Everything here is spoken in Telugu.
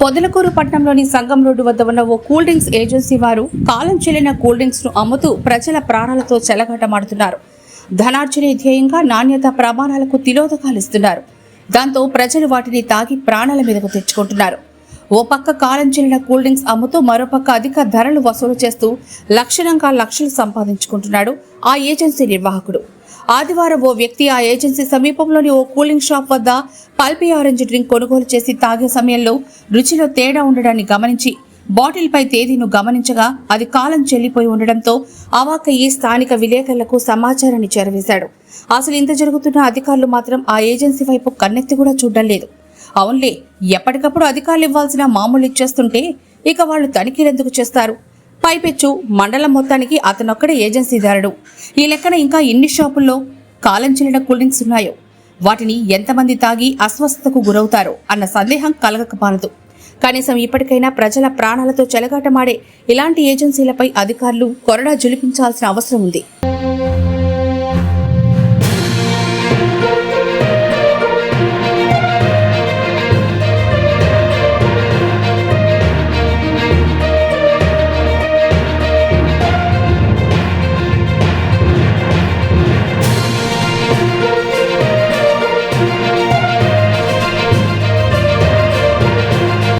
పొదలకూరు పట్టణంలోని సంగం రోడ్డు వద్ద ఉన్న ఓ కూల్ డ్రింక్స్ ఏజెన్సీ వారు కాలం చెల్లిన కూల్ డ్రింక్స్ను అమ్ముతూ ప్రజల ప్రాణాలతో చెలగాటమాడుతున్నారు. ధనార్జనే ధ్యేయంగా నాణ్యత ప్రమాణాలకు తిలోదకాలు ఇస్తున్నారు. దాంతో ప్రజలు వాటిని తాగి ప్రాణాల మీదకు తెచ్చుకుంటున్నారు. ఓ పక్క కాలం చెల్లిన కూల్ డ్రింక్స్ అమ్ముతూ మరోపక్క అధిక ధరలు వసూలు చేస్తూ లక్షణంగా లక్షలు సంపాదించుకుంటున్నాడు ఆ ఏజెన్సీ నిర్వాహకుడు. ఆదివారం ఓ వ్యక్తి ఆ ఏజెన్సీ సమీపంలోని ఓ కూలింగ్ షాప్ వద్ద పల్పీ ఆరెంజ్ డ్రింక్ కొనుగోలు చేసి తాగే సమయంలో రుచిలో తేడా ఉండడాన్ని గమనించి బాటిల్పై తేదీను గమనించగా అది కాలం చెల్లిపోయి ఉండడంతో అవాకయ్యి స్థానిక విలేకరులకు సమాచారాన్ని చేరవేశాడు. అసలు ఇంత జరుగుతున్న అధికారులు మాత్రం ఆ ఏజెన్సీ వైపు కన్నెత్తి కూడా చూడడం లేదు. అవునులే ఎప్పటికప్పుడు అధికారులు ఇవ్వాల్సిన మామూలు ఇచ్చేస్తుంటే ఇక వాళ్ళు తనిఖీలు ఎందుకు చేస్తారు? పైపెచ్చు మండలం మొత్తానికి అతనొక్కడే ఏజెన్సీదారుడు. ఈ లెక్కన ఇంకా ఎన్ని షాపుల్లో కాలం చెల్లిన కూల్ డ్రింక్స్ ఉన్నాయో? వాటిని ఎంతమంది తాగి అస్వస్థతకు గురవుతారో అన్న సందేహం కలగకపోనదు కనీసం ఇప్పటికైనా ప్రజల ప్రాణాలతో చెలగాటమాడే ఇలాంటి ఏజెన్సీలపై అధికారులు కొరడా జులిపించాల్సిన అవసరం ఉంది.